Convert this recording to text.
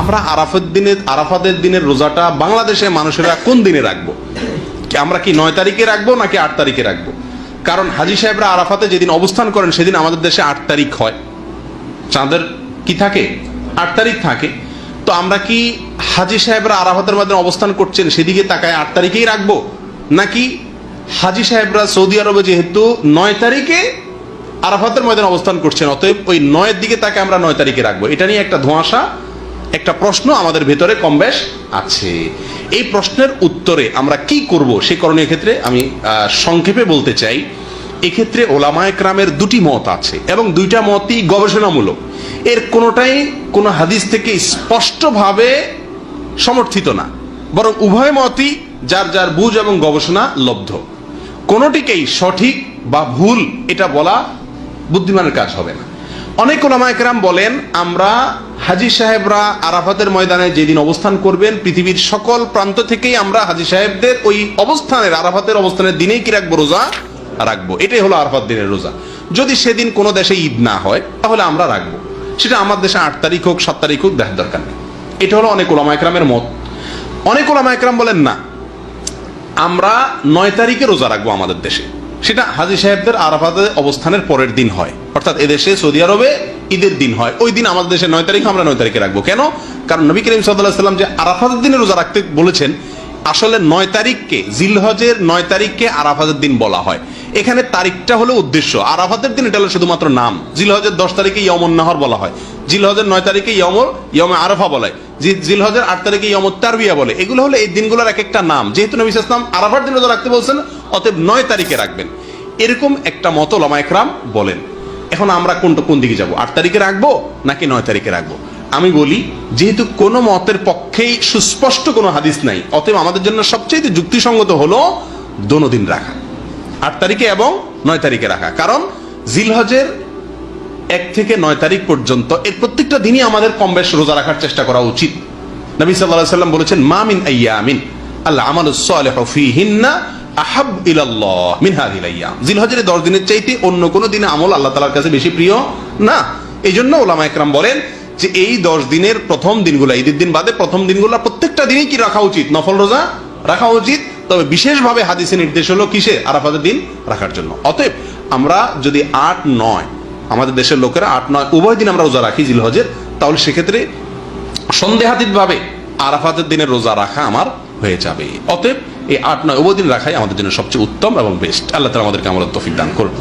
আমরা আরাফাত দিনের আরাফাতের দিনের রোজাটা বাংলাদেশে মানুষেরা কোন দিনে রাখব? আমরা কি নয় তারিখে রাখব নাকি আট তারিখে রাখব? কারণ হাজি সাহেবরা আরাফাতে যেদিন অবস্থান করেন সেদিন আমাদের দেশে আট তারিখ হয়। চাঁদের কি থাকে? আট তারিখ থাকে। তো আমরা কি হাজি সাহেবরা আরাফাতের মাধ্যমে অবস্থান করছেন সেদিকে তাকায় আট তারিখেই রাখব? নাকি হাজি সাহেবরা সৌদি আরবে যেহেতু নয় তারিখে আরাফাতের ময়দানে অবস্থান করছেন, অতএব ওই নয়ের দিকে তাকে আমরা নয় তারিখে রাখব? এটা নিয়ে একটা ধোঁয়াশা একটা প্রশ্ন আমাদের ভেতরে কম বেশ আছে। এই প্রশ্নের উত্তরে আমরা কি করব সে করণীয় ক্ষেত্রে আমি সংক্ষেপে বলতে চাই, এক্ষেত্রে ওলামায় ক্রামের দুটি মত আছে এবং দুইটা মতই গবেষণামূলক। এর কোনোটাই কোনো হাদিস থেকে স্পষ্টভাবে সমর্থিত না। বরং উভয় মতই যার যার বুঝ এবং গবেষণা লব্ধ। কোনোটিকেই সঠিক বা ভুল এটা বলা বুদ্ধিমানের কাজ হবে না। অনেক ওলামায়করাম বলেন, আমরা হাজি সাহেবরা আরাফাতের ময়দানে যেদিন অবস্থান করবেন, পৃথিবীর সকল প্রান্ত থেকেই আমরা হাজি সাহেবদের ওই অবস্থানের, আরাফাতের অবস্থানের দিনেই কি রাখব? রোজা রাখব। এটাই হলো আরাফাত দিনের রোজা। যদি সেদিন কোনো দেশে ঈদ না হয়, তাহলে আমরা রাখব। সেটা আমার দেশে আট তারিখ হোক, সাত তারিখ হোক, দেখার দরকার নেই। এটা হলো অনেক ওলামায়করামের মত। অনেক ওলামায়করাম বলেন, না, আমরা নয় তারিখে রোজা রাখব আমাদের দেশে। সেটা হাজি সাহেবদের আরাফাতের অবস্থানের পরের দিন হয়। অর্থাৎ এদেশে সৌদি আরবে ঈদের দিন হয়। ওই দিন আমাদের দেশে নয় তারিখ আমরা নয় তারিখে রাখব। কেন? কারণ নবী করিম সাল্লাম যে আরাফাতের দিনে রোজা রাখতে বলেছেন, আসলে নয় তারিখকে, জিলহজের নয় তারিখকে আরাফাতের দিন বলা হয়। এখানে তারিখটা হলো উদ্দেশ্য। আরাফাতের দিন এটা হলো শুধুমাত্র নাম। জিলহজের দশ তারিখে ইয়মন নাহর বলা হয়। জিলহজের নয় তারিখে ইয়মর ইয়মে আরাফা বলে। জিলহজের আট তারিখে ইয়মত তারবিয়া বলে। এগুলো হলো এই দিনগুলোর এক একটা নাম। যেহেতু নবী ইসলাম আরাফার দিন রোজা রাখতে বলছেন, অতএব নয় তারিখে রাখবেন। এরকম একটা মত লামায়করাম বলেন। এখন আমরা কোনটা, কোন দিকে যাব? আট তারিখে রাখব নাকি নয় তারিখে রাখব? আমি বলি, যেহেতু কোনো মতের পক্ষেই সুস্পষ্ট কোনো হাদিস নাই, অতএব আমাদের জন্য সবচেয়ে যুক্তিসঙ্গত হলো দোনো দিন রাখা। আট তারিখে এবং নয় তারিখে রাখা। কারণ জিলহজের এক থেকে নয় তারিখ পর্যন্ত এর প্রত্যেকটা দিনই আমাদের কম বেশ রোজা রাখার চেষ্টা করা উচিত। নবী সাল্লাহ সাল্লাম বলেছেন, মা মিন আইয়ামিন, আল্লাহ আমাল সালেহ ফিহিন্না আহাব ইলাল্লাহ মিন হাযিল আইয়াম জিলহজের 10 দিনের চাইতে অন্য কোন দিনে আমল আল্লাহ তাআলার কাছে বেশি প্রিয় না। এই জন্য ওলামা একরাম বলেন যে এই 10 দিনের প্রথম দিনগুলো, ঈদের দিন বাদে প্রথম দিনগুলো প্রত্যেকটা দিনই কি রাখা উচিত? নফল রোজা রাখা উচিত, তবে বিশেষভাবে হাদিসে নির্দেশ হলো কিসে আরাফাতের দিন রাখার জন্য। অতএব আমরা যদি আট, নয়, আমাদের দেশের লোকেরা আট, নয়, উভয় দিন আমরা রোজা রাখি জিলহজের তাহলে সেক্ষেত্রে সন্দেহাতীত ভাবে আরাফাতের দিনের রোজা রাখা আমার হয়ে যাবে। অতএব এই আট, নয় অবদিন রাখাই আমাদের জন্য সবচেয়ে উত্তম এবং বেস্ট আল্লাহ তালা আমাদেরকে আমার তফিক দান করুন।